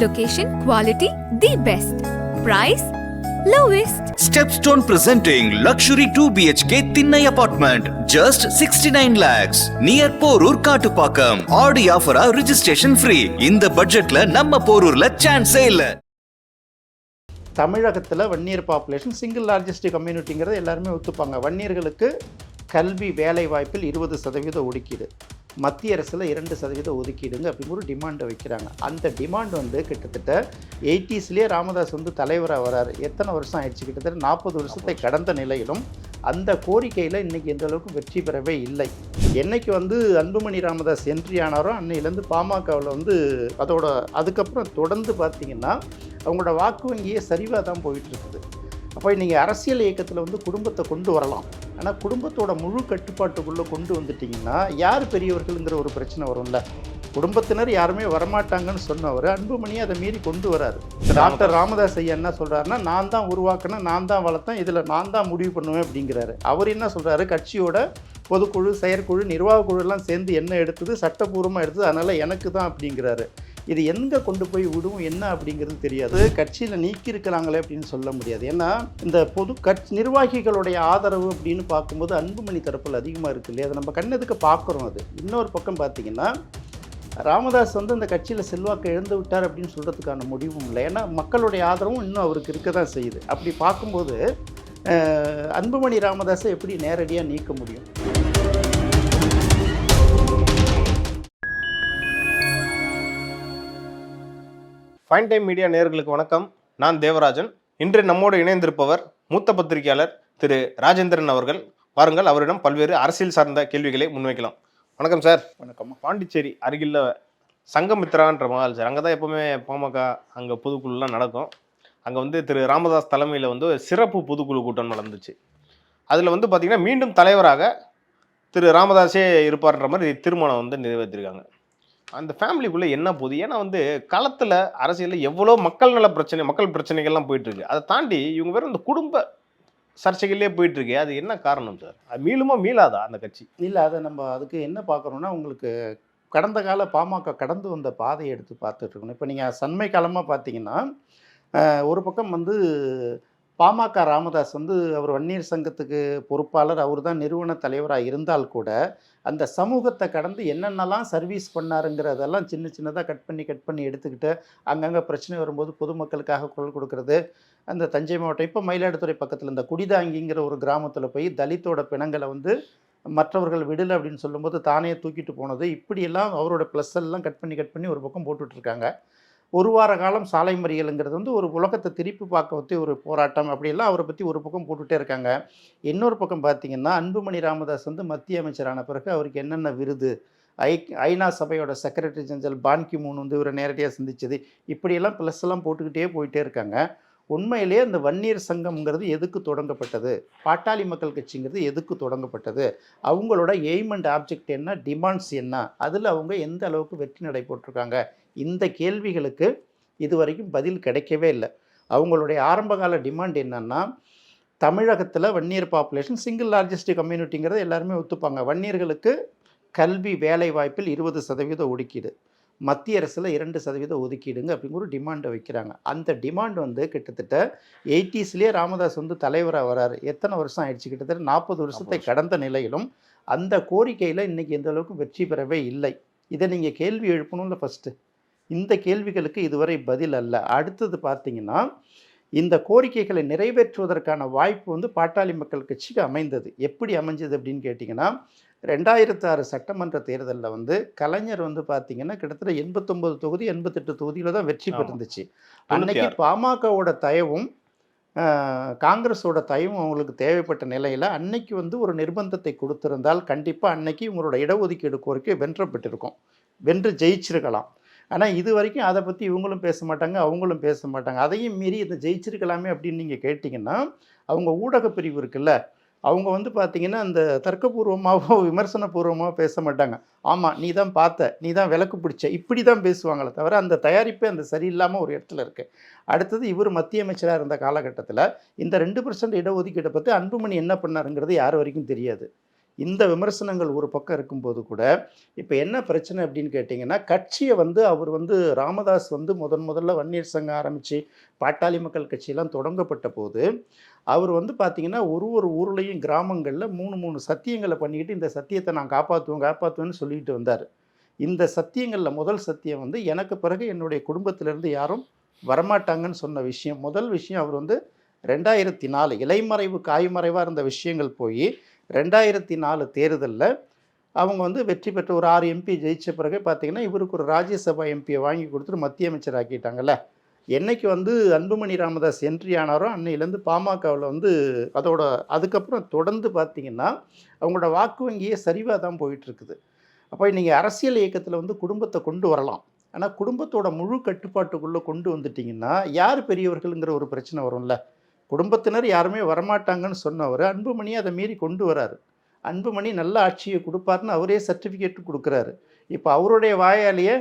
Location, quality, the best. Price, lowest. Stepstone presenting luxury 2 BHK Thinnai apartment just 69 lakhs near Porur Kattupakam Aadi ஆஃபரா registration free இந்த பட்ஜெட்ல நம்ம போரூர்ல சான்ஸே இல்ல தமிழகத்தில் Vanniyar population single largest கம்யூனிட்டிங்கிறத எல்லாருமே ஒத்துப்பாங்க வன்னியர்களுக்கு கல்வி வேலை வாய்ப்பில் இருபது சதவீத ஒதுக்கீடு மத்திய அரசில் இரண்டு சதவீத ஒதுக்கீடுங்க அப்படிங்கிற ஒரு டிமாண்டை வைக்கிறாங்க. அந்த டிமாண்ட் வந்து கிட்டத்தட்ட எயிட்டிஸ்லேயே ராமதாஸ் வந்து தலைவராக வராரு. எத்தனை வருஷம் ஆயிடுச்சு? கிட்டத்தட்ட நாற்பது வருஷத்தை கடந்த நிலையிலும் அந்த கோரிக்கையில் இன்றைக்கி எந்த அளவுக்கு வெற்றி பெறவே இல்லை. என்னைக்கு வந்து அன்புமணி ராமதாஸ் என்ட்ரி ஆனாரோ அன்னையிலேருந்து பாமகவில் வந்து அதோட அதுக்கப்புறம் தொடர்ந்து பார்த்தீங்கன்னா அவங்களோட வாக்கு வங்கியே சரிவாக தான் போயிட்டு இருக்குது. அப்போ நீங்கள் அரசியல் இயக்கத்தில் வந்து குடும்பத்தை கொண்டு வரலாம். ஆனால் குடும்பத்தோட முழு கட்டுப்பாட்டுக்குள்ளே கொண்டு வந்துட்டிங்கன்னா யார் பெரியவர்களுங்கிற ஒரு பிரச்சனை வரும்ல. குடும்பத்தினர் யாருமே வரமாட்டாங்கன்னு சொன்னவர் அன்புமணி அதை மீறி கொண்டு வராரு. டாக்டர் ராமதாஸ் ஐயா என்ன சொல்கிறாருன்னா நான் தான் உருவாக்கினேன் நான் தான் வளர்த்தேன் இதில் நான் தான் முடிவு பண்ணுவேன் அப்படிங்கிறாரு. அவர் என்ன சொல்கிறாரு கட்சியோட பொதுக்குழு செயற்குழு நிர்வாக குழுலாம் சேர்ந்து என்ன எடுத்தது? சட்டப்பூர்வமாக எடுத்தது அதனால் எனக்கு தான் அப்படிங்கிறாரு. இது எங்கே கொண்டு போய் விடும் என்ன அப்படிங்கிறது தெரியாது. கட்சியில் நீக்கியிருக்கிறாங்களே அப்படின்னு சொல்ல முடியாது. ஏன்னா இந்த பொது கட்சி நிர்வாகிகளுடைய ஆதரவு அப்படின்னு பார்க்கும்போது அன்புமணி தரப்பில் அதிகமாக இருக்கு இல்லையா? அதை நம்ம கண்ணதுக்கு பார்க்குறோம் அது. இன்னொரு பக்கம் பார்த்தீங்கன்னா ராமதாஸ் வந்து அந்த கட்சியில் செல்வாக்கு இழந்து விட்டார் அப்படின்னு சொல்கிறதுக்கான முடிவும் இல்லை. ஏன்னா மக்களுடைய ஆதரவும் இன்னும் அவருக்கு இருக்க தான் செய்யுது. அப்படி பார்க்கும்போது அன்புமணி ராமதாஸை எப்படி நேரடியாக நீக்க முடியும்? ஃபைன் டைம் மீடியா நேயர்களுக்கு வணக்கம். நான் தேவராஜன். இன்று நம்மோடு இணைந்திருப்பவர் மூத்த பத்திரிகையாளர் திரு ராஜேந்திரன் அவர்கள். வாருங்கள் அவரிடம் பல்வேறு அரசியல் சார்ந்த கேள்விகளை முன்வைக்கலாம். வணக்கம் சார். வணக்கம். பாண்டிச்சேரி அருகில் சங்கமித்ரான்ற மகால் சார். அங்கே தான் எப்போவுமே பாமக அங்கே பொதுக்குழுலாம் நடக்கும். அங்கே வந்து திரு ராமதாஸ் தலைமையில் வந்து சிறப்பு பொதுக்குழு கூட்டம் நடந்துச்சு. அதில் வந்து பார்த்திங்கன்னா மீண்டும் தலைவராக திரு ராமதாஸே இருப்பார்ன்ற மாதிரி தீர்மானம் வந்து நிறைவேற்றிருக்காங்க. அந்த ஃபேமிலிக்குள்ளே என்ன போகுது? ஏன்னா வந்து களத்தில் அரசியலில் எவ்வளோ மக்கள் நல பிரச்சனை மக்கள் பிரச்சனைகள்லாம் போயிட்டுருக்கு. அதை தாண்டி இவங்க வேறு இந்த குடும்ப சர்ச்சைகளே போயிட்டுருக்கு. அது என்ன காரணம் சார்? அது மீளுமா மீளாதா அந்த கட்சி? இல்லை அதை நம்ம அதுக்கு என்ன பார்க்குறோன்னா உங்களுக்கு கடந்த கால பாமக கடந்து வந்த பாதையை எடுத்து பார்த்துட்ருக்கணும் இப்போ நீங்கள் சண்மை காலமாக பார்த்தீங்கன்னா ஒரு பக்கம் வந்து பாமக ராமதாஸ் வந்து அவர் வன்னியர் சங்கத்துக்கு பொறுப்பாளர் அவர் தான் நிறுவன தலைவராக இருந்தால் கூட அந்த சமூகத்தை கடந்து என்னென்னலாம் சர்வீஸ் பண்ணாருங்கிறதெல்லாம் சின்ன சின்னதாக கட் பண்ணி கட் பண்ணி எடுத்துக்கிட்டு அங்கங்கே பிரச்சனை வரும்போது பொதுமக்களுக்காக குரல் கொடுக்கறது. அந்த தஞ்சை மாவட்டம் இப்போ மயிலாடுதுறை பக்கத்தில் இந்த குடிதாங்கிங்கிற ஒரு கிராமத்தில் போய் தலித்தோட பிணங்களை வந்து மற்றவர்கள் விடலை அப்படின்னு சொல்லும்போது தானே தூக்கிட்டு போனது. இப்படியெல்லாம் அவரோட ப்ளஸ் எல்லாம் கட் பண்ணி கட் பண்ணி ஒரு பக்கம் போட்டுட்ருக்காங்க ஒரு வார காலம் சாலை மறியலுங்கிறது வந்து ஒரு உலகத்தை திருப்பி பார்க்க பற்றி ஒரு போராட்டம் அப்படிலாம் அவரை பற்றி ஒரு பக்கம் போட்டுகிட்டே இருக்காங்க. இன்னொரு பக்கம் பார்த்தீங்கன்னா அன்புமணி ராமதாஸ் வந்து மத்திய அமைச்சரான பிறகு அவருக்கு என்னென்ன விருது? ஐ ஐநா சபையோட secretary general Ban Ki Moon வந்து இவரை நேரடியாக சந்திச்சது. இப்படியெல்லாம் ப்ளஸ் எல்லாம் போட்டுக்கிட்டே போயிட்டே இருக்காங்க. உண்மையிலேயே அந்த வன்னியர் சங்கம்ங்கிறது எதுக்கு தொடங்கப்பட்டது? பாட்டாளி மக்கள் கட்சிங்கிறது எதுக்கு தொடங்கப்பட்டது? அவங்களோட எய்ம் அண்ட் ஆப்ஜெக்ட் என்ன? டிமாண்ட்ஸ் என்ன? அதில் அவங்க எந்த அளவுக்கு வெற்றி நடை போட்டிருக்காங்க? இந்த கேள்விகளுக்கு இது வரைக்கும் பதில் கிடைக்கவே இல்லை. அவங்களுடைய ஆரம்பகால டிமாண்ட் என்னன்னா தமிழகத்தில் வன்னியர் பாப்புலேஷன் சிங்கிள் லார்ஜஸ்ட் கம்யூனிட்டிங்கிறத எல்லாருமே ஒத்துப்பாங்க. வன்னியர்களுக்கு கல்வி வேலை வாய்ப்பில் இருபது சதவீத ஒதுக்கீடு. மத்திய அரசில் இரண்டு சதவீத ஒதுக்கீடுங்க அப்படிங்கிற ஒரு டிமாண்டை வைக்கிறாங்க. அந்த டிமாண்ட் வந்து கிட்டத்தட்ட எயிட்டிஸ்லேயே ராமதாஸ் வந்து தலைவராக வராரு. எத்தனை வருஷம் ஆயிடுச்சு? கிட்டத்தட்ட நாற்பது வருஷத்தை கடந்த நிலையிலும் அந்த கோரிக்கையில் இன்றைக்கி எந்த அளவுக்கு வெற்றி பெறவே இல்லை. இதை நீங்கள் கேள்வி எழுப்பணும்ல ஃபஸ்ட்டு இந்த கேள்விகளுக்கு இதுவரை பதில் அல்ல. அடுத்தது பார்த்தீங்கன்னா இந்த கோரிக்கைகளை நிறைவேற்றுவதற்கான வாய்ப்பு வந்து பாட்டாளி மக்கள் கட்சிக்கு அமைந்தது. எப்படி அமைஞ்சது அப்படின்னு கேட்டிங்கன்னா ரெண்டாயிரத்து ஆறு சட்டமன்ற தேர்தலில் வந்து கலைஞர் வந்து பார்த்தீங்கன்னா கிட்டத்தட்ட எண்பத்தொம்பது தொகுதி எண்பத்தெட்டு தொகுதியில் தான் வெற்றி ஆமா. பெறுந்துச்சு அன்னைக்கு பாமகவோட தயவும் காங்கிரஸோட தயவும் அவங்களுக்கு தேவைப்பட்ட நிலையில் அன்னைக்கு வந்து ஒரு நிர்பந்தத்தை கொடுத்திருந்தால் கண்டிப்பாக அன்னைக்கு இவங்களோட இடஒதுக்கீடு கோரிக்கை வென்றப்பட்டிருக்கும். வென்று ஜெயிச்சிருக்கலாம். ஆனால் இது வரைக்கும் அதை பற்றி இவங்களும் பேச மாட்டாங்க அவங்களும் பேச மாட்டாங்க. அதையும் மீறி இதை ஜெயிச்சிருக்கலாமே அப்படின்னு நீங்கள் கேட்டிங்கன்னா அவங்க ஊடக பிரிவு இருக்குல்ல அவங்க வந்து பார்த்தீங்கன்னா அந்த தர்க்கபூர்வமாகவோ விமர்சனபூர்வமாகவோ பேச மாட்டாங்க. ஆமாம் நீ தான் பார்த்த நீ தான் விளக்கு பிடிச்ச இப்படி தான் பேசுவாங்களே தவிர அந்த தயாரிப்பே அந்த சரியில்லாமல் ஒரு இடத்துல இருக்குது அடுத்தது இவர் மத்திய அமைச்சராக இருந்த காலகட்டத்தில் இந்த ரெண்டு பர்சன்ட் இடஒதுக்கீடை பற்றி அன்புமணி என்ன பண்ணாருங்கிறது யார் வரைக்கும் தெரியாது. இந்த விமர்சனங்கள் ஒரு பக்கம் இருக்கும்போது கூட இப்போ என்ன பிரச்சனை அப்படின்னு கேட்டிங்கன்னா கட்சியை வந்து அவர் வந்து ராமதாஸ் வந்து முதன் முதல்ல வன்னியர் சங்கம் ஆரம்பித்து பாட்டாளி மக்கள் கட்சியெல்லாம் தொடங்கப்பட்ட போது அவர் வந்து பார்த்திங்கன்னா ஒரு ஒரு ஊர்லேயும் கிராமங்களில் மூணு மூணு சத்தியங்களை பண்ணிக்கிட்டு இந்த சத்தியத்தை நான் காப்பாற்றுவேன் காப்பாற்றுவேன்னு சொல்லிட்டு வந்தார். இந்த சத்தியங்களில் முதல் சத்தியம் வந்து எனக்கு பிறகு என்னுடைய குடும்பத்திலேருந்து யாரும் வரமாட்டாங்கன்னு சொன்ன விஷயம். முதல் விஷயம் அவர் வந்து ரெண்டாயிரத்தி நாலு இலைமறைவு காய்மறைவாக இருந்த விஷயங்கள் போய் ரெண்டாயிரத்தி நாலு தேர்தலில் அவங்க வந்து வெற்றி பெற்ற ஒரு ஆறு எம்பி ஜெயித்த பிறகு பார்த்தீங்கன்னா இவருக்கு ஒரு ராஜ்யசபா எம்பியை வாங்கி கொடுத்துட்டு மத்திய அமைச்சர் ஆக்கிட்டாங்கல்ல என்னைக்கு வந்து அன்புமணி ராமதாஸ் என்ட்ரி ஆனாரோ அன்னையிலேருந்து பாமகவில் வந்து அதோட அதுக்கப்புறம் தொடர்ந்து பார்த்தீங்கன்னா அவங்களோட வாக்கு வங்கியே சரிவாக தான் போயிட்டுருக்குது. அப்போ நீங்கள் அரசியல் இயக்கத்தில் வந்து குடும்பத்தை கொண்டு வரலாம். ஆனால் குடும்பத்தோட முழு கட்டுப்பாட்டுக்குள்ளே கொண்டு வந்துட்டிங்கன்னா யார் பெரியவர்களுங்கிற ஒரு பிரச்சனை வரும்ல. குடும்பத்தினர் யாருமே வரமாட்டாங்கன்னு சொன்னவர் அன்புமணி அதை மீறி கொண்டு வராரு. அன்புமணி நல்ல ஆட்சியை கொடுப்பாருன்னு அவரே சர்டிஃபிகேட் கொடுக்குறாரு. இப்போ அவருடைய வாயாலேயே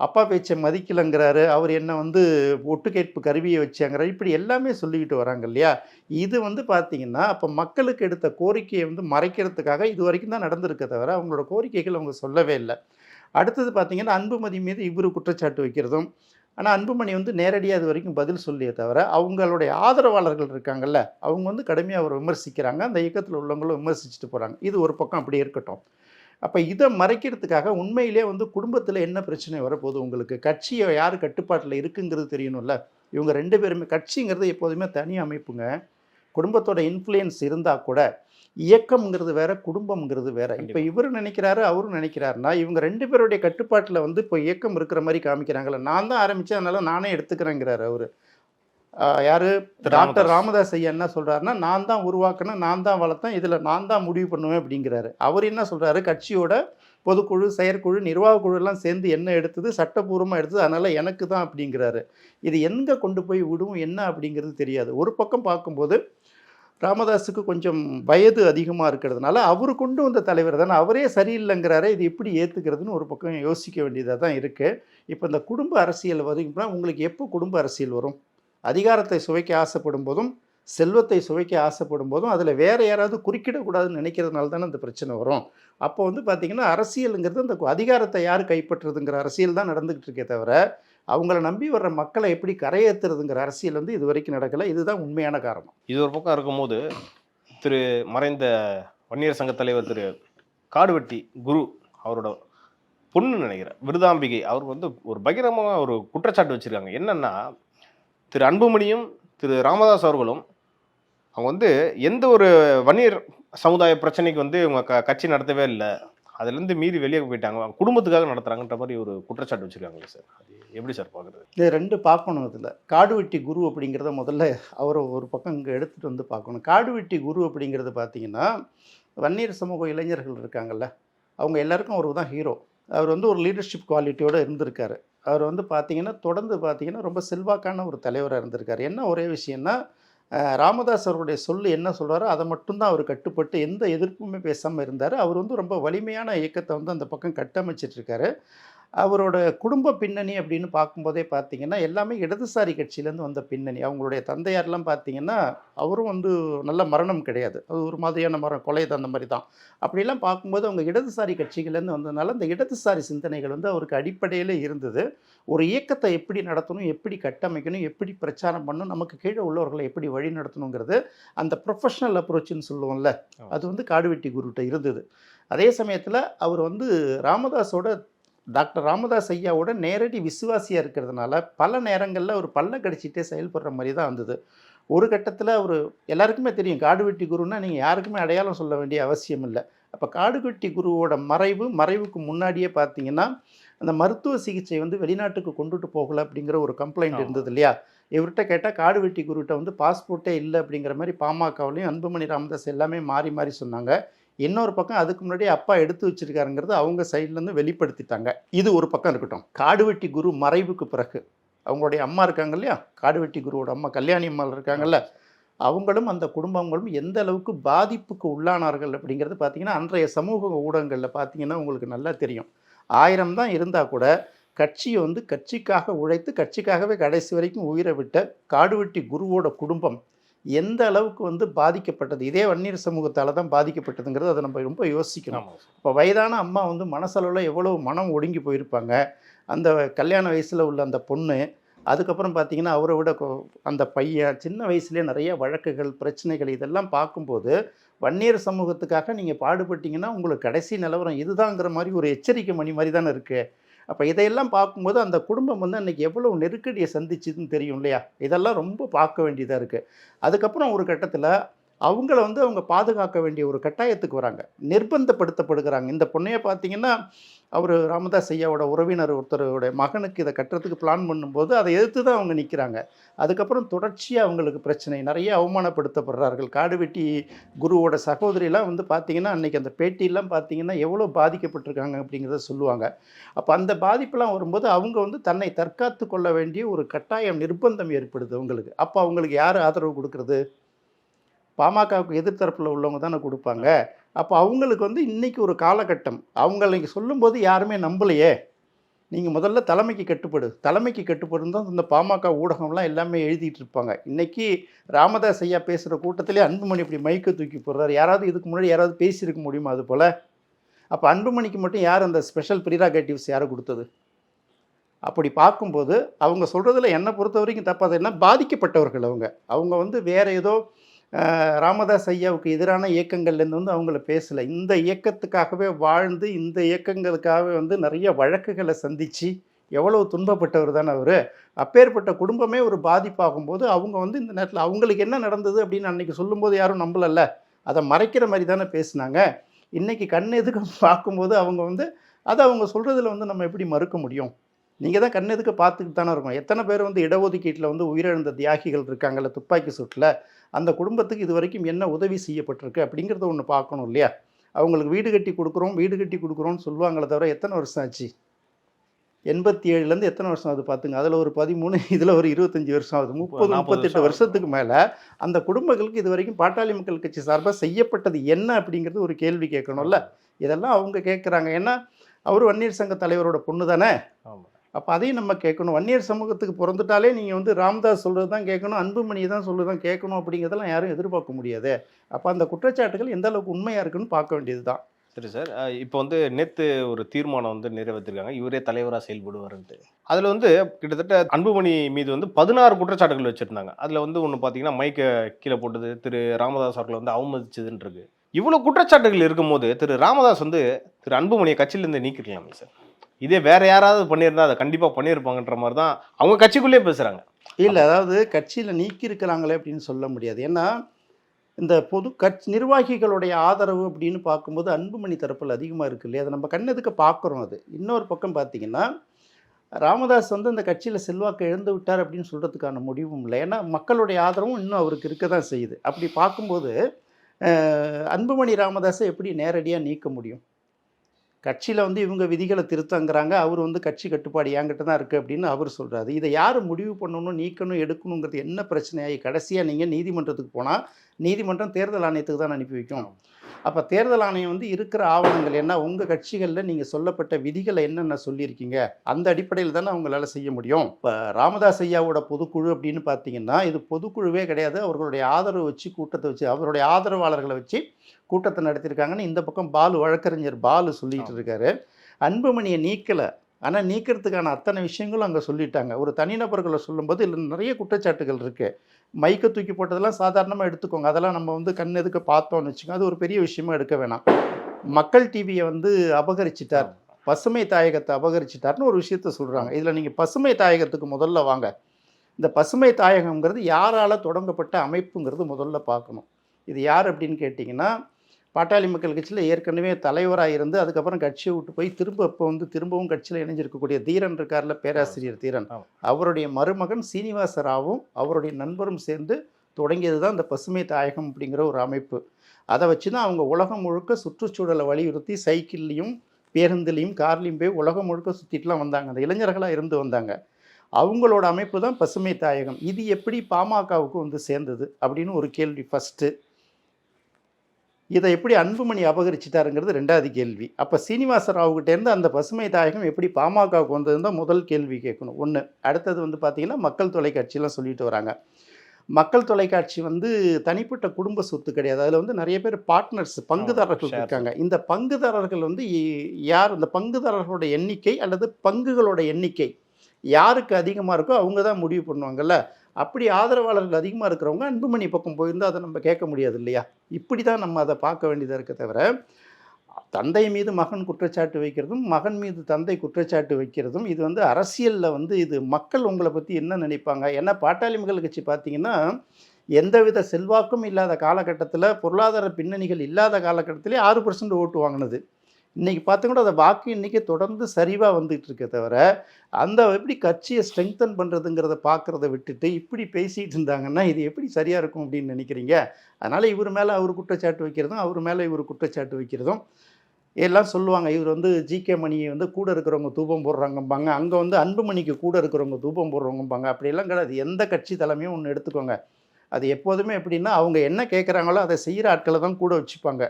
அப்பா பேச்சை மதிக்கலைங்கிறாரு அவர் என்ன வந்து ஒட்டு கேட்பு கருவியை வச்சாங்கிறாரு இப்படி எல்லாமே சொல்லிக்கிட்டு வராங்க இல்லையா? இது வந்து பார்த்திங்கன்னா அப்போ மக்களுக்கு எடுத்த கோரிக்கையை வந்து மறைக்கிறதுக்காக இது வரைக்கும் தான் நடந்திருக்க தவிர அவங்களோட கோரிக்கைகள் அவங்க சொல்லவே இல்லை. அடுத்தது பார்த்திங்கன்னா அன்புமதி மீது இவர் குற்றச்சாட்டு வைக்கிறதும் ஆனால் அன்புமணி வந்து நேரடியாக இது வரைக்கும் பதில் சொல்லியே தவிர அவங்களுடைய ஆதரவாளர்கள் இருக்காங்கல்ல அவங்க வந்து கடுமையாக அவர் விமர்சிக்கிறாங்க. அந்த இயக்கத்தில் உள்ளவங்களும் விமர்சிச்சுட்டு போகிறாங்க இது ஒரு பக்கம் அப்படி இருக்கட்டும். அப்போ இதை மறைக்கிறதுக்காக உண்மையிலே வந்து குடும்பத்தில் என்ன பிரச்சனை வரப்போகுது? உங்களுக்கு கட்சியை யார் கட்டுப்பாட்டில் இருக்குங்கிறது தெரியணும்ல. இவங்க ரெண்டு பேருமே கட்சிங்கிறது எப்போதுமே தனி அமைப்புங்க. குடும்பத்தோட இன்ஃப்ளூயன்ஸ் இருந்தால் கூட இயக்கம்ங்கிறது வேற குடும்பம்ங்கிறது வேற. இப்போ கண்டிப்பா. இவர் நினைக்கிறாரு அவரும் நினைக்கிறாருன்னா இவங்க ரெண்டு பேருடைய கட்டுப்பாட்டில் வந்து இப்போ இயக்கம் இருக்கிற மாதிரி காமிக்கிறாங்கல்ல. நான் தான் ஆரம்பித்தேன் அதனால நானே எடுத்துக்கிறேங்கிறாரு அவர். யாரு? டாக்டர் ராமதாஸ். ஐயா என்ன சொல்றாருன்னா நான் தான் உருவாக்கினேன் நான் தான் வளர்த்தேன் இதில் நான் தான் முடிவு பண்ணுவேன் அப்படிங்கிறாரு. அவர் என்ன சொல்றாரு? கட்சியோட பொதுக்குழு செயற்குழு நிர்வாக குழு எல்லாம் சேர்ந்து என்ன எடுத்தது? சட்டப்பூர்வமாக எடுத்தது? அதனால எனக்கு தான் அப்படிங்கிறாரு. இது எங்கே கொண்டு போய் விடும் என்ன அப்படிங்கிறது தெரியாது. ஒரு பக்கம் பார்க்கும்போது ராமதாஸுக்கு கொஞ்சம் வயது அதிகமாக இருக்கிறதுனால அவர் கொண்டு வந்த தலைவர் தானே அவரே சரியில்லைங்கிறாரே இது எப்படி ஏற்றுக்கிறதுன்னு ஒரு பக்கம் யோசிக்க வேண்டியதாக தான் இருக்குது இப்போ இந்த குடும்ப அரசியல் வருங்கன்னா உங்களுக்கு எப்போ குடும்ப அரசியல் வரும்? அதிகாரத்தை சுவைக்க ஆசைப்படும் போதும் செல்வத்தை சுவைக்க ஆசைப்படும் போதும் அதில் வேறு யாராவது குறுக்கிடக்கூடாதுன்னு நினைக்கிறதுனால தானே அந்த பிரச்சனை வரும். அப்போ வந்து பார்த்திங்கன்னா அரசியலுங்கிறது அந்த அதிகாரத்தை யார் கைப்பற்றுறதுங்கிற அரசியல் தான் நடந்துக்கிட்டு இருக்கே தவிர அவங்கள நம்பி வர்ற மக்களை எப்படி கரையேற்றுறதுங்கிற அரசியல் வந்து இது வரைக்கும் நடக்கலை. இதுதான் உண்மையான காரணம். இது ஒரு பக்கம் இருக்கும்போது திரு மறைந்த வன்னியர் சங்க தலைவர் திரு காடுவெட்டி குரு அவரோட பொண்ணு நினைக்கிறேன். விருதாம்பிகை. அவர் வந்து ஒரு பகிரமாக ஒரு குற்றச்சாட்டு வச்சுருக்காங்க. என்னென்னா திரு அன்புமணியும் திரு ராமதாஸ் அவர்களும் அவங்க வந்து எந்த ஒரு வன்னியர் சமுதாய பிரச்சனைக்கு வந்து இவங்க க கட்சி நடத்தவே இல்லை. அதுலேருந்து மீறி வெளியே போயிட்டாங்க. அவங்க குடும்பத்துக்காக நடத்துறாங்கன்ற மாதிரி ஒரு குற்றச்சாட்டு வச்சிருக்காங்களே சார். அது எப்படி சார் பார்க்குறது? இது ரெண்டு பார்க்கணும் இதில். காடுவெட்டி குரு அப்படிங்கிறத முதல்ல அவரை ஒரு பக்கம் இங்கே எடுத்துகிட்டு வந்து பார்க்கணும். காடுவெட்டி குரு அப்படிங்கிறது பார்த்தீங்கன்னா வன்னியர் சமூக இளைஞர்கள் இருக்காங்கல்ல அவங்க எல்லாருக்கும் அவர் தான் ஹீரோ அவர் வந்து ஒரு லீடர்ஷிப் குவாலிட்டியோடு இருந்திருக்காரு. அவர் வந்து பார்த்தீங்கன்னா தொடர்ந்து பார்த்தீங்கன்னா ரொம்ப செல்வாக்கான ஒரு தலைவராக இருந்திருக்காரு. என்ன ஒரே விஷயம்னா ராமதாஸ் அவருடைய சொல்லு என்ன சொல்கிறாரோ அதை மட்டும்தான் அவர் கட்டுப்பட்டு எந்த எதிர்ப்புமே பேசாமல் இருந்தார். அவர் வந்து ரொம்ப வலிமையான இயக்கத்தை வந்து அந்த பக்கம் கட்டமைச்சிட்ருக்காரு அவரோட குடும்ப பின்னணி அப்படின்னு பார்க்கும்போதே பார்த்தீங்கன்னா எல்லாமே இடதுசாரி கட்சியிலேருந்து வந்த பின்னணி. அவங்களுடைய தந்தையார்லாம் பார்த்தீங்கன்னா அவரும் வந்து நல்ல மரணம் கிடையாது. அது ஒரு மாதிரியான மரணம் கொலை அந்த மாதிரி தான். அப்படிலாம் பார்க்கும்போது அவங்க இடதுசாரி கட்சிகள்லேருந்து வந்ததுனால அந்த இடதுசாரி சிந்தனைகள் வந்து அவருக்கு அடிப்படையில் இருந்தது. ஒரு இயக்கத்தை எப்படி நடத்தணும் எப்படி கட்டமைக்கணும் எப்படி பிரச்சாரம் பண்ணணும் நமக்கு கீழே உள்ளவர்களை எப்படி வழி நடத்தணுங்கிறது அந்த ப்ரொஃபஷனல் அப்ரோச்சுன்னு சொல்லுவோம்ல அது வந்து காடுவெட்டி குருட்ட இருந்தது. அதே சமயத்தில் அவர் வந்து ராமதாஸோட டாக்டர் ராமதாஸ் ஐயாவோட நேரடி விசுவாசியாக இருக்கிறதுனால பல நேரங்களில் ஒரு பல்ல கடிச்சிட்டே செயல்படுற மாதிரி தான் வந்தது. ஒரு கட்டத்தில் அவர் எல்லாருக்குமே தெரியும் காடுவெட்டி குருன்னா நீங்கள் யாருக்குமே அடையாளம் சொல்ல வேண்டிய அவசியம் இல்லை. அப்போ காடுவெட்டி குருவோட மறைவு மறைவுக்கு முன்னாடியே பார்த்தீங்கன்னா அந்த மருத்துவ சிகிச்சை வந்து வெளிநாட்டுக்கு கொண்டுட்டு போகல அப்படிங்கிற ஒரு கம்ப்ளைண்ட். இருந்தது இல்லையா? இவர்கிட்ட கேட்டால் காடுவெட்டி குருகிட்ட வந்து பாஸ்போர்ட்டே இல்லை அப்படிங்கிற மாதிரி பாமகவுலையும் அன்புமணி ராமதாஸ் எல்லாமே மாறி மாறி சொன்னாங்க. இன்னொரு பக்கம் அதுக்கு முன்னாடி அப்பா எடுத்து வச்சிருக்காருங்கிறது அவங்க சைட்லேருந்து வெளிப்படுத்திட்டாங்க. இது ஒரு பக்கம் இருக்கட்டும். காடுவெட்டி குரு மறைவுக்கு பிறகு அவங்களுடைய அம்மா இருக்காங்க இல்லையா? காடுவெட்டி குருவோட அம்மா கல்யாணி அம்மாள் இருக்காங்கல்ல? அவங்களும் அந்த குடும்பங்களும் எந்த அளவுக்கு பாதிப்புக்கு உள்ளானார்கள் அப்படிங்கிறது பார்த்தீங்கன்னா அன்றைய சமூக ஊடகங்களில் பார்த்தீங்கன்னா உங்களுக்கு நல்லா தெரியும். ஆயிரம் தான் இருந்தால் கூட கட்சியை வந்து கட்சிக்காக உழைத்து கட்சிக்காகவே கடைசி வரைக்கும் உயிரை விட்ட காடுவெட்டி குருவோட குடும்பம் எந்த அளவுக்கு வந்து பாதிக்கப்பட்டது? இதே வன்னியர் சமூகத்தால் தான் பாதிக்கப்பட்டதுங்கிறது அதை நம்ம ரொம்ப யோசிக்கணும். இப்போ வயதான அம்மா வந்து மனசளவில் எவ்வளோ மனம் ஒடுங்கி போயிருப்பாங்க. அந்த கல்யாண வயசில் உள்ள அந்த பொண்ணு அதுக்கப்புறம் பார்த்தீங்கன்னா அவரை விட அந்த பையன் சின்ன வயசுலேயே நிறைய வழக்குகள் பிரச்சனைகள் இதெல்லாம் பார்க்கும்போது வன்னியர் சமூகத்துக்காக நீங்கள் பாடுபட்டீங்கன்னா உங்களுக்கு கடைசி நிலவரம் இதுதாங்கிற மாதிரி ஒரு எச்சரிக்கை மணி மாதிரி தானே இருக்குது அப்போ இதையெல்லாம் பார்க்கும்போது அந்த குடும்பம் வந்து அன்றைக்கி எவ்வளோ நெருக்கடியை சந்திச்சுதுன்னு தெரியும் இல்லையா? இதெல்லாம் ரொம்ப பார்க்க வேண்டியதாக இருக்குது அதுக்கப்புறம் ஒரு கட்டத்தில் அவங்கள வந்து அவங்க பாதுகாக்க வேண்டிய ஒரு கட்டாயத்துக்கு வராங்க. நிர்பந்தப்படுத்தப்படுகிறாங்க. இந்த பொண்ணையை பார்த்தீங்கன்னா அவர் ராமதாஸ் ஐயாவோட உறவினர் ஒருத்தரோட மகனுக்கு இதை கட்டுறதுக்கு பிளான் பண்ணும்போது அதை எதிர்த்து தான் அவங்க நிற்கிறாங்க அதுக்கப்புறம் தொடர்ச்சியாக அவங்களுக்கு பிரச்சனை. நிறைய அவமானப்படுத்தப்படுறார்கள். காடுவெட்டி குருவோட சகோதரியெல்லாம் வந்து பார்த்தீங்கன்னா அன்றைக்கி அந்த பேட்டியெல்லாம் பார்த்தீங்கன்னா எவ்வளோ பாதிக்கப்பட்டிருக்காங்க அப்படிங்கிறத சொல்லுவாங்க. அப்போ அந்த பாதிப்பெல்லாம் வரும்போது அவங்க வந்து தன்னை தற்காத்து கொள்ள வேண்டிய ஒரு கட்டாயம் நிர்பந்தம் ஏற்படுது அவங்களுக்கு. அப்போ அவங்களுக்கு யார் ஆதரவு கொடுக்குறது? பாமகவுக்கு எதிர்த்தரப்பில் உள்ளவங்க தானே கொடுப்பாங்க. அப்போ அவங்களுக்கு வந்து இன்றைக்கி ஒரு காலகட்டம். அவங்கள நீங்கள் சொல்லும்போது யாருமே நம்பலையே. நீங்கள் முதல்ல தலைமைக்கு கட்டுப்படு. தலைமைக்கு கட்டுப்படும் தான் இந்த பாமக ஊடகம்லாம் எல்லாமே எழுதிட்டு இருப்பாங்க. இன்றைக்கி ராமதாஸ் ஐயா பேசுகிற கூட்டத்திலே அன்புமணி இப்படி மைக்கை தூக்கி போடுறாரு. யாராவது இதுக்கு முன்னாடி யாராவது பேசியிருக்க முடியுமா அது போல்? அப்போ அன்புமணிக்கு மட்டும் யார் அந்த ஸ்பெஷல் ப்ரிராகேட்டிவ்ஸ் யாரை கொடுத்தது? அப்படி பார்க்கும்போது அவங்க சொல்கிறதுல என்னை பொறுத்த வரைக்கும் தப்பாது என்ன? பாதிக்கப்பட்டவர்கள் அவங்க. அவங்க வந்து வேறு ஏதோ ராமதாஸ் ஐயாவுக்கு எதிரான இயக்கங்கள்லேருந்து வந்து அவங்கள பேசலை. இந்த இயக்கத்துக்காகவே வாழ்ந்து இந்த இயக்கங்களுக்காகவே வந்து நிறைய வழக்குகளை சந்தித்து எவ்வளவு துன்பப்பட்டவர் தானே அவர். அப்பேற்பட்ட குடும்பமே ஒரு பாதிப்பாகும்போது அவங்க வந்து இந்த நேரத்தில் அவங்களுக்கு என்ன நடந்தது அப்படின்னு அன்றைக்கி சொல்லும்போது யாரும் நம்பலல்ல. அதை மறைக்கிற மாதிரி தானே பேசுனாங்க. இன்றைக்கி கண் எதுக்கு பார்க்கும்போது அவங்க வந்து அதை அவங்க சொல்கிறதுல வந்து நம்ம எப்படி மறுக்க முடியும்? நீங்கள் தான் கண் எதுக்கு பார்த்துக்கிட்டு தானே இருக்கோம் எத்தனை பேர் வந்து இடஒதுக்கீட்டில் வந்து உயிரிழந்த தியாகிகள் இருக்காங்கல்ல துப்பாக்கி சூட்டில் அந்த குடும்பத்துக்கு இது வரைக்கும் என்ன உதவி செய்யப்பட்டிருக்கு அப்படிங்கிறத ஒன்று பார்க்கணும் இல்லையா? அவங்களுக்கு வீடு கட்டி கொடுக்குறோம் வீடு கட்டி கொடுக்குறோம்னு சொல்லுவாங்களே தவிர எத்தனை வருஷம் ஆச்சு? எண்பத்தி ஏழுலேருந்து எத்தனை வருஷம் ஆகுது பார்த்துங்க. அதில் ஒரு பதிமூணு இதில் ஒரு இருபத்தஞ்சி வருஷம் ஆகுது. முப்பது முப்பத்தெட்டு வருஷத்துக்கு மேலே அந்த குடும்பங்களுக்கு இது வரைக்கும் பாட்டாளி மக்கள் கட்சி சார்பாக செய்யப்பட்டது என்ன அப்படிங்கிறது ஒரு கேள்வி கேட்கணும்ல? இதெல்லாம் அவங்க கேட்குறாங்க. ஏன்னா அவர் வன்னியர் சங்க தலைவரோட பொண்ணு தானே ஆமாம் அப்போ அதையும் நம்ம கேட்கணும். வன்னியர் சமூகத்துக்கு பிறந்துட்டாலே நீங்கள் வந்து ராம்தாஸ் சொல்கிறது தான் கேட்கணும் அன்புமணி தான் சொல்கிறது தான் கேட்கணும் அப்படிங்கிறதெல்லாம் யாரும் எதிர்பார்க்க முடியாது. அப்போ அந்த குற்றச்சாட்டுகள் எந்த அளவுக்கு உண்மையாக இருக்குன்னு பார்க்க வேண்டியது தான் சரி சார் இப்போ வந்து நேற்று ஒரு தீர்மானம் வந்து நிறைவேற்றிருக்காங்க. இவரே தலைவராக செயல்படுவார்ன்ட்டு. அதில் வந்து கிட்டத்தட்ட அன்புமணி மீது வந்து பதினாறு குற்றச்சாட்டுகள் வச்சுருந்தாங்க. அதில் வந்து ஒன்று பார்த்தீங்கன்னா மைக்கை கீழே போட்டது திரு ராமதாஸ் அவர்களை வந்து அவமதிச்சதுன்னு இருக்கு இவ்வளோ குற்றச்சாட்டுகள் இருக்கும்போது திரு ராமதாஸ் வந்து திரு அன்புமணியை கட்சியிலேருந்து நீக்கிருக்கலாமே சார்? இதே வேற யாராவது பண்ணியிருந்தா அதை கண்டிப்பாக பண்ணியிருப்பாங்கன்ற மாதிரி தான் அவங்க கட்சிக்குள்ளேயே பேசுகிறாங்க இல்லை அதாவது கட்சியில் நீக்கி இருக்கிறாங்களே அப்படின்னு சொல்ல முடியாது. ஏன்னா இந்த பொது கட்சி நிர்வாகிகளுடைய ஆதரவு அப்படின்னு பார்க்கும்போது அன்புமணி தரப்பில் அதிகமாக இருக்கு இல்லையா? அதை நம்ம கண்ணெதுக்க பார்க்குறோம் அது. இன்னொரு பக்கம் பார்த்தீங்கன்னா ராமதாஸ் வந்து அந்த கட்சியில் செல்வாக்கு இழந்து விட்டார் அப்படின்னு சொல்கிறதுக்கான முடிவும் இல்லை. ஏன்னா மக்களுடைய ஆதரவும் இன்னும் அவருக்கு இருக்க தான் செய்யுது. அப்படி பார்க்கும்போது அன்புமணி ராமதாஸை எப்படி நேரடியாக நீக்க முடியும்? கட்சியில் வந்து இவங்க விதிகளை திருத்தங்கிறாங்க அவர் வந்து கட்சி கட்டுப்பாடு என்கிட்ட தான் இருக்குது அப்படின்னு அவர் சொல்கிறாரு இதை யார் முடிவு பண்ணணும் நீக்கணும் எடுக்கணுங்கிறது என்ன பிரச்சனையாகி கடைசியாக நீங்கள் நீதிமன்றத்துக்கு போனால் நீதிமன்றம் தேர்தல் ஆணையத்துக்கு தான் அனுப்பி வைக்கும். அப்போ தேர்தல் ஆணையம் வந்து இருக்கிற ஆவணங்கள் என்ன உங்கள் கட்சிகளில் நீங்கள் சொல்லப்பட்ட விதிகளை என்னென்ன சொல்லியிருக்கீங்க அந்த அடிப்படையில் தானே அவங்களால செய்ய முடியும். இப்போ ராமதாஸ் ஐயாவோட பொதுக்குழு அப்படின்னு பார்த்தீங்கன்னா இது பொதுக்குழுவே கிடையாது. அவர்களுடைய ஆதரவு வச்சு கூட்டத்தை வச்சு அவருடைய ஆதரவாளர்களை வச்சு கூட்டத்தை நடத்தியிருக்காங்கன்னு இந்த பக்கம் பாலு வழக்கறிஞர் பாலு சொல்லிட்டு இருக்காரு. அன்புமணியை நீக்கலை. ஆனால் நீக்கிறதுக்கான அத்தனை விஷயங்களும் அங்கே சொல்லிட்டாங்க. ஒரு தனிநபர்களை சொல்லும்போது இதில் நிறைய குற்றச்சாட்டுகள் இருக்குது மைக்கை தூக்கி போட்டதெல்லாம் சாதாரணமாக எடுத்துக்கோங்க. அதெல்லாம் நம்ம வந்து கண் எதுக்க பார்த்தோம்னு வச்சுக்கோங்க. அது ஒரு பெரிய விஷயமா எடுக்க வேணாம். மக்கள் டிவியை வந்து அபகரிச்சிட்டார். பசுமை தாயகத்தை அபகரிச்சிட்டார்னு ஒரு விஷயத்த சொல்கிறாங்க இதில் நீங்கள் பசுமை தாயகத்துக்கு முதல்ல வாங்க. இந்த பசுமை தாயகம்ங்கிறது யாரால் தொடங்கப்பட்ட அமைப்புங்கிறது முதல்ல பார்க்கணும். இது யார் அப்படின்னு கேட்டிங்கன்னா பாட்டாளி மக்கள் கட்சியில் ஏற்கனவே தலைவராக இருந்து அதுக்கப்புறம் கட்சியை விட்டு போய் திரும்ப இப்போ வந்து திரும்பவும் கட்சியில் இணைஞ்சிருக்கக்கூடிய தீரன் இருக்கார்ல பேராசிரியர் தீரன். அவருடைய மருமகன் சீனிவாச ராவும் அவருடைய நண்பரும் சேர்ந்து தொடங்கியது தான் இந்த பசுமை தாயகம் அப்படிங்கிற ஒரு அமைப்பு. அதை வச்சு தான் அவங்க உலகம் முழுக்க சுற்றுச்சூழலை வலியுறுத்தி சைக்கிள்லையும் பேருந்துலையும் கார்லையும் போய் உலகம் முழுக்க சுற்றிட்டுலாம் வந்தாங்க. அந்த இளைஞர்களாக இருந்து வந்தாங்க. அவங்களோட அமைப்பு தான் பசுமை தாயகம். இது எப்படி பாமகவுக்கு வந்து சேர்ந்தது அப்படின்னு ஒரு கேள்வி ஃபஸ்ட்டு இதை எப்படி அன்புமணி அபகரிச்சிட்டாருங்கிறது ரெண்டாவது கேள்வி. அப்போ சீனிவாச ராவுகிட்டேருந்து அந்த பசுமை தாயகம் எப்படி பாமகவுக்கு வந்ததுன்னு தான் முதல் கேள்வி கேட்கணும். ஒன்று அடுத்தது வந்து பார்த்தீங்கன்னா மக்கள் தொலைக்காட்சியெலாம் சொல்லிட்டு வராங்க. மக்கள் தொலைக்காட்சி வந்து தனிப்பட்ட குடும்ப சொத்து கிடையாது. அதில் வந்து நிறைய பேர் பார்ட்னர்ஸ் பங்குதாரர்கள். இருக்காங்க. இந்த பங்குதாரர்கள் வந்து யார்? இந்த பங்குதாரர்களோட எண்ணிக்கை அல்லது பங்குகளோட எண்ணிக்கை யாருக்கு அதிகமாக இருக்கோ அவங்க தான் முடிவு பண்ணுவாங்கல்ல. அப்படி ஆதரவாளர்கள் அதிகமாக இருக்கிறவங்க அன்புமணி பக்கம் போயிருந்தால் அதை நம்ம கேட்க முடியாது இல்லையா? இப்படி தான் நம்ம அதை பார்க்க வேண்டியதாக இருக்க தவிர தந்தை மீது மகன் குற்றச்சாட்டு வைக்கிறதும் மகன் மீது தந்தை குற்றச்சாட்டு வைக்கிறதும் இது வந்து அரசியலில் வந்து இது மக்கள் உங்களை பற்றி என்ன நினைப்பாங்க? ஏன்னா பாட்டாளி மக்கள் கட்சி பார்த்தீங்கன்னா எந்தவித செல்வாக்கும் இல்லாத காலகட்டத்தில் பொருளாதார பின்னணிகள் இல்லாத காலகட்டத்திலே ஆறு பர்சன்ட் ஓட்டு வாங்கினது. இன்றைக்கி பார்த்தீங்கன்னா அந்த வாக்கு இன்றைக்கி தொடர்ந்து சரிவாக வந்துகிட்டு இருக்கே தவிர அந்த எப்படி கட்சியை ஸ்ட்ரெங்தன் பண்ணுறதுங்கிறத பார்க்குறத விட்டுட்டு இப்படி பேசிகிட்டு இருந்தாங்கன்னா இது எப்படி சரியாக இருக்கும் அப்படின்னு நினைக்கிறீங்க? அதனால் இவர் மேலே அவர் குற்றச்சாட்டு வைக்கிறதும் அவர் மேலே இவர் குற்றச்சாட்டு வைக்கிறதும் எல்லாம் சொல்லுவாங்க. இவர் வந்து ஜிகே மணியை வந்து கூட இருக்கிறவங்க தூபம் போடுறாங்கம்பாங்க. அங்கே வந்து அன்புமணிக்கு கூட இருக்கிறவங்க தூபம் போடுறவங்கம்பாங்க. அப்படியெல்லாம் கிடையாது. எந்த கட்சி தலைமையும் ஒன்று எடுத்துக்கோங்க. அது எப்போதுமே எப்படின்னா அவங்க என்ன கேட்குறாங்களோ அதை செய்கிற ஆட்களை தான் கூட வச்சுப்பாங்க.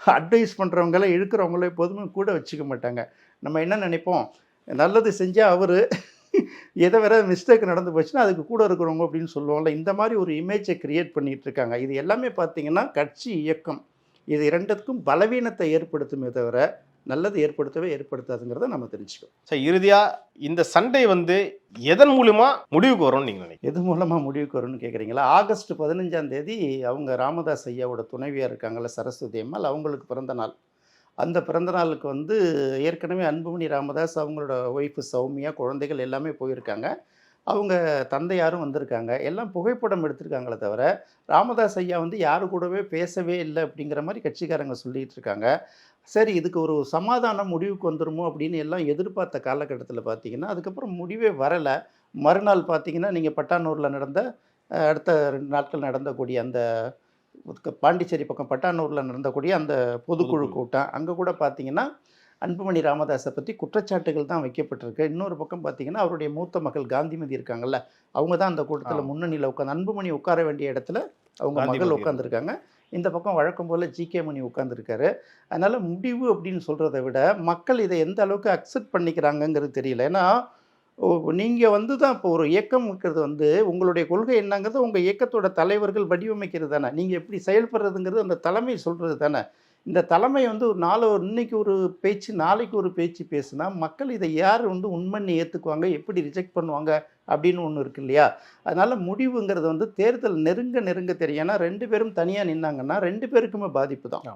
அட்வைஸ் பண்ணுறவங்கள இழுக்கிறவங்கள எப்போதுமே கூட வச்சுக்க மாட்டாங்க. நம்ம என்ன நினைப்போம்? நல்லது செஞ்சால் அவர் எதை வேற மிஸ்டேக் நடந்து போச்சுன்னா அதுக்கு கூட இருக்கிறவங்க அப்படின்னு சொல்லுவோம்ல. இந்த மாதிரி ஒரு இமேஜை கிரியேட் பண்ணிகிட்டு இருக்காங்க. இது எல்லாமே பார்த்தீங்கன்னா கட்சி இயக்கம். இது இரண்டுக்கும் பலவீனத்தை ஏற்படுத்துமே தவிர நல்லது ஏற்படுத்தவே ஏற்படுத்தாதுங்கிறத நம்ம தெரிஞ்சுக்கணும். சார் இறுதியா இந்த சண்டை வந்து எதன் மூலியமா முடிவுக்கு வரும்னு நீங்க நினைக்கிறீங்க? எது மூலமாக முடிவுக்கு வரும்னு கேட்குறீங்களா ஆகஸ்ட் பதினஞ்சாம் தேதி அவங்க ராமதாஸ் ஐயாவோட துணைவியார் இருக்காங்கல்ல சரஸ்வதி அம்மாள் அவங்களுக்கு பிறந்த நாள். அந்த பிறந்த நாளுக்கு வந்து ஏற்கனவே அன்புமணி ராமதாஸ் அவங்களோட ஒய்ஃபு சௌமியா குழந்தைகள் எல்லாமே போயிருக்காங்க. அவங்க தந்தையாரும் வந்திருக்காங்க. எல்லாம் புகைப்படம் எடுத்திருக்காங்களே தவிர ராமதாஸ் ஐயா வந்து யாரு கூடவே பேசவே இல்லை அப்படிங்கிற மாதிரி கட்சிக்காரங்க சொல்லிட்டு இருக்காங்க. சரி இதுக்கு ஒரு சமாதானம் முடிவுக்கு வந்துருமோ அப்படின்னு எல்லாம் எதிர்பார்த்த காலகட்டத்தில் பார்த்தீங்கன்னா அதுக்கப்புறம் முடிவே வரலை மறுநாள் பார்த்தீங்கன்னா நீங்கள் பட்டானூரில் நடந்த அடுத்த ரெண்டு நாட்கள் நடந்தக்கூடிய அந்த பாண்டிச்சேரி பக்கம் பட்டானூரில் நடந்தக்கூடிய அந்த பொதுக்குழு. கூட்டம் அங்கே கூட பார்த்தீங்கன்னா அன்புமணி ராமதாஸை பற்றி குற்றச்சாட்டுகள் தான் வைக்கப்பட்டிருக்கு இன்னொரு பக்கம் பார்த்தீங்கன்னா அவருடைய மூத்த மகள் காந்திமதி இருக்காங்கல்ல அவங்க தான் அந்த கூட்டத்தில். முன்னணியில் உட்காந்து அன்புமணி உட்கார வேண்டிய இடத்துல அவங்க மகள் உட்காந்துருக்காங்க இந்த பக்கம் வழக்கம் போல் ஜிகே மணி உட்காந்துருக்காரு அதனால் முடிவு அப்படின்னு சொல்கிறத விட மக்கள் இதை எந்த அளவுக்கு அக்செப்ட் பண்ணிக்கிறாங்கங்கிறது தெரியல. ஏன்னா நீங்கள் வந்து தான் இப்போ ஒரு இயக்கம் இருக்கிறது வந்து உங்களுடைய கொள்கை என்னங்கிறது உங்கள் இயக்கத்தோட தலைவர்கள் வடிவமைக்கிறது தானே. நீங்கள் எப்படி செயல்படுறதுங்கிறது அந்த தலைமை சொல்கிறது தானே. இந்த தலைமை வந்து ஒரு நாலு இன்னைக்கு ஒரு பேச்சு நாளைக்கு ஒரு பேச்சு பேசுனா மக்கள் இதை யார் வந்து உண்மைன்னு ஏற்றுக்குவாங்க எப்படி ரிஜெக்ட் பண்ணுவாங்க? அப்படின்னு ஒன்று இருக்கு இல்லையா? அதனால் முடிவுங்கிறது வந்து தேர்தல் நெருங்க நெருங்க தெரியும். ஏன்னா ரெண்டு பேரும் தனியாக நின்னாங்கன்னா ரெண்டு பேருக்குமே பாதிப்பு தான்.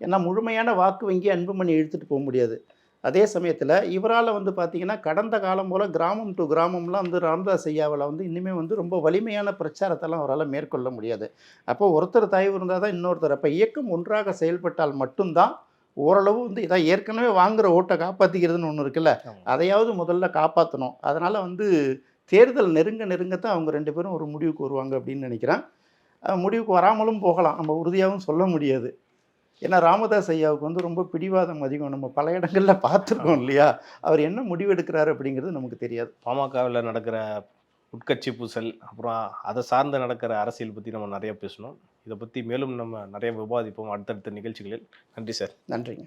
ஏன்னா முழுமையான வாக்கு வங்கி அன்புமணி இழுத்துட்டு போக முடியாது. அதே சமயத்தில் இவரால் வந்து பார்த்தீங்கன்னா கடந்த காலம் போல் கிராமம் டு கிராமம்லாம் வந்து ராமதாஸ் ஐயாவில் வந்து இன்னுமே வந்து ரொம்ப வலிமையான பிரச்சாரத்தெல்லாம் அவரால் மேற்கொள்ள முடியாது. அப்போ ஒருத்தர் தயவு இருந்தால் தான் இன்னொருத்தர். அப்போ இயக்கம் ஒன்றாக செயல்பட்டால் மட்டும்தான் ஓரளவு வந்து இதான் ஏற்கனவே வாங்குற ஓட்டை காப்பாற்றிக்கிறதுன்னு ஒன்று இருக்குல்ல. அதையாவது முதல்ல காப்பாற்றணும் அதனால் வந்து தேர்தல் நெருங்க நெருங்கத்தான் அவங்க ரெண்டு பேரும் ஒரு முடிவுக்கு வருவாங்க அப்படின்னு நினைக்கிறேன். முடிவுக்கு வராமலும் போகலாம். நம்ம உறுதியாகவும் சொல்ல முடியாது. ஏன்னா ராமதாஸ் ஐயாவுக்கு வந்து ரொம்ப பிடிவாதம் அதிகம். நம்ம பல இடங்களில் பார்த்துருக்கோம் இல்லையா? அவர் என்ன முடிவு எடுக்கிறாரு அப்படிங்கிறது நமக்கு தெரியாது. பாமகவில் நடக்கிற உட்கட்சி பூசல் அப்புறம் அதை சார்ந்து நடக்கிற அரசியல் பற்றி நம்ம நிறைய பேசணும். இதை பற்றி மேலும் நம்ம நிறைய விவாதிப்போம் அடுத்தடுத்த நிகழ்ச்சிகளில். நன்றி சார். நன்றிங்க.